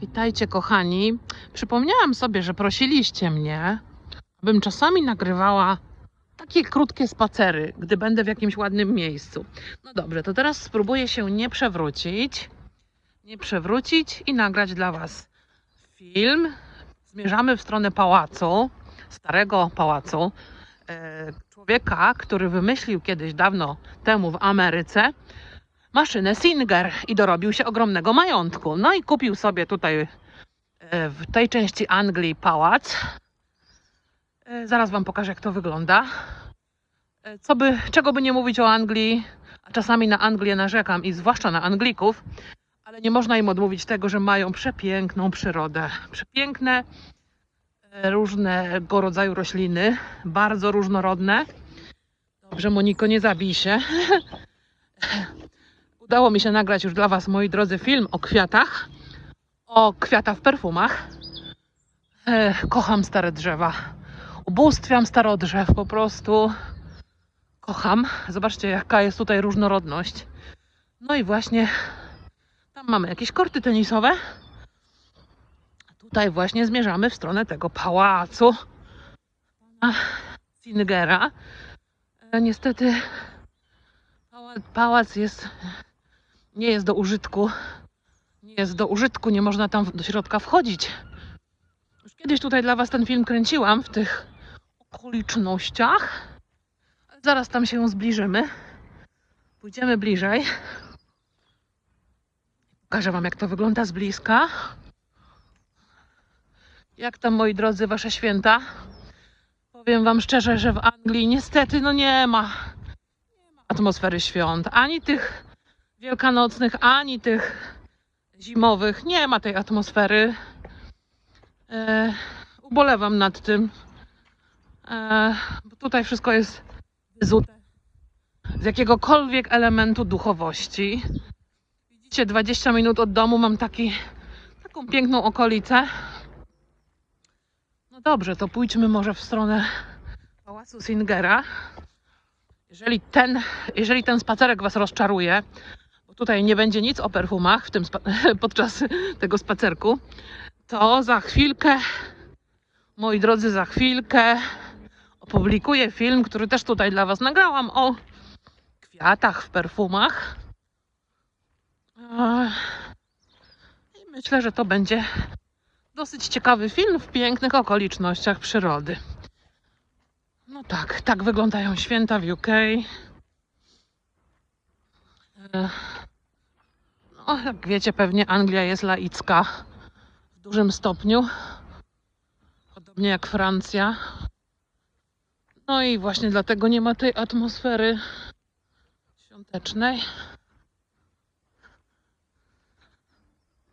Witajcie, kochani. Przypomniałam sobie, że prosiliście mnie, abym czasami nagrywała takie krótkie spacery, gdy będę w jakimś ładnym miejscu. No dobrze, to teraz spróbuję się nie przewrócić. Nie przewrócić i nagrać dla Was film. Zmierzamy w stronę pałacu, starego pałacu. e, Człowieka, który wymyślił kiedyś dawno temu w Ameryce maszynę Singer i dorobił się ogromnego majątku. No i kupił sobie tutaj e, w tej części Anglii pałac. E, Zaraz Wam pokażę, jak to wygląda. E, Co by, czego by nie mówić o Anglii, a czasami na Anglię narzekam i zwłaszcza na Anglików, ale nie można im odmówić tego, że mają przepiękną przyrodę. Przepiękne, różnego rodzaju rośliny, bardzo różnorodne. Dobrze, Moniko, nie zabij się. Udało mi się nagrać już dla Was, moi drodzy, film o kwiatach. O kwiatach w perfumach. E, kocham stare drzewa. Ubóstwiam starodrzew, po prostu kocham. Zobaczcie, jaka jest tutaj różnorodność. No i właśnie tam mamy jakieś korty tenisowe. Tutaj właśnie zmierzamy w stronę tego pałacu pana Singera. E, niestety pałac jest nie jest do użytku. Nie jest do użytku, nie można tam do środka wchodzić. Już kiedyś tutaj dla Was ten film kręciłam w tych okolicznościach. Zaraz tam się zbliżymy. Pójdziemy bliżej. Pokażę Wam, jak to wygląda z bliska. Jak tam, moi drodzy, Wasze święta? Powiem Wam szczerze, że w Anglii niestety no nie ma, nie ma atmosfery świąt. Ani tych wielkanocnych, ani tych zimowych. Nie ma tej atmosfery. E, ubolewam nad tym. E, bo tutaj wszystko jest wyzute z jakiegokolwiek elementu duchowości. Widzicie, 20 minut od domu mam taki, taką piękną okolicę. No dobrze, to pójdźmy może w stronę pałacu Singera. Jeżeli ten, jeżeli ten spacerek Was rozczaruje, tutaj nie będzie nic o perfumach w tym podczas tego spacerku, to za chwilkę, moi drodzy, za chwilkę opublikuję film, który też tutaj dla Was nagrałam o kwiatach w perfumach. I myślę, że to będzie dosyć ciekawy film w pięknych okolicznościach przyrody. No tak, tak wyglądają święta w UK. No, jak wiecie, pewnie Anglia jest laicka w dużym stopniu. Podobnie jak Francja. No i właśnie dlatego nie ma tej atmosfery świątecznej.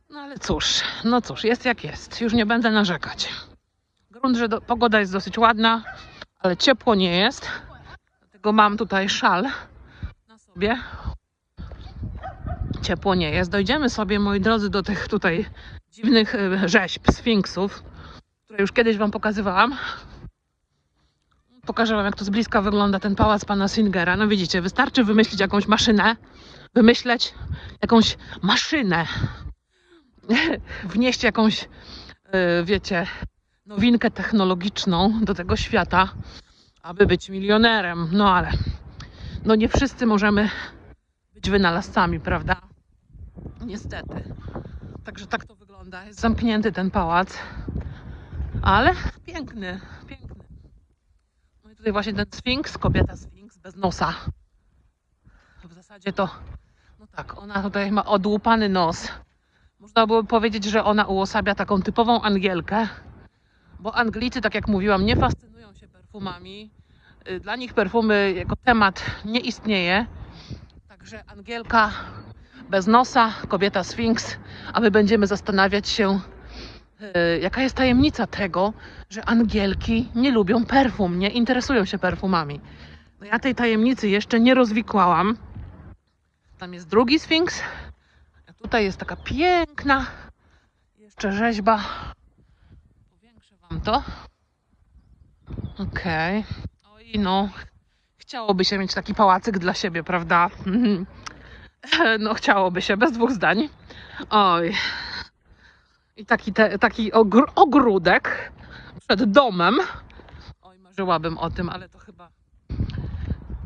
No ale cóż, no cóż, jest jak jest. Już nie będę narzekać. Grunt, że do, pogoda jest dosyć ładna, ale ciepło nie jest. Dlatego mam tutaj szal na sobie. Ciepło nie jest. Dojdziemy sobie, moi drodzy, do tych tutaj dziwnych e, rzeźb, sfinksów, które już kiedyś Wam pokazywałam. Pokażę Wam, jak to z bliska wygląda ten pałac pana Singera. No widzicie, wystarczy wymyślić jakąś maszynę, wymyśleć jakąś maszynę, wnieść jakąś, e, wiecie, nowinkę technologiczną do tego świata, aby być milionerem. No ale no nie wszyscy możemy być wynalazcami, prawda? Niestety. Także tak to wygląda. Jest zamknięty ten pałac, ale piękny, piękny. No i tutaj właśnie ten sfinks, kobieta sfinks bez nosa. W zasadzie to, no tak, ona tutaj ma odłupany nos. Można byłoby powiedzieć, że ona uosabia taką typową Angielkę, bo Anglicy, tak jak mówiłam, nie fascynują się perfumami. Y, Dla nich perfumy jako temat nie istnieje. Także Angielka bez nosa, kobieta Sfinks, a my będziemy zastanawiać się, y, jaka jest tajemnica tego, że Angielki nie lubią perfum, nie interesują się perfumami. No ja tej tajemnicy jeszcze nie rozwikłałam. Tam jest drugi Sfinks, a tutaj jest taka piękna jeszcze rzeźba. Powiększę wam to. Okej. Oj, no. Chciałoby się mieć taki pałacyk dla siebie, prawda? No, chciałoby się, bez dwóch zdań. Oj. I taki, te, taki ogr- ogródek przed domem. Oj, marzyłabym o tym, ale to chyba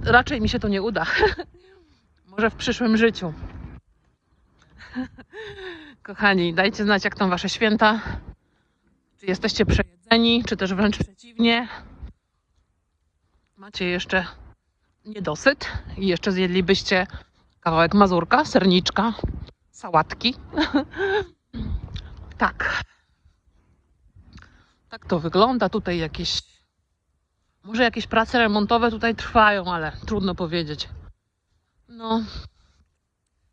raczej mi się to nie uda. Może w przyszłym życiu. Kochani, dajcie znać, jak tam wasze święta. Czy jesteście przejedzeni, czy też wręcz przeciwnie. Macie jeszcze niedosyt i jeszcze zjedlibyście kawałek mazurka, serniczka, sałatki. tak. Tak to wygląda. Tutaj jakieś. Może jakieś prace remontowe tutaj trwają, ale trudno powiedzieć. No.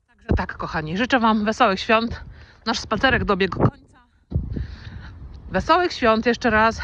Także tak, kochani. Życzę Wam wesołych świąt. Nasz spacerek dobiegł końca. Wesołych świąt jeszcze raz.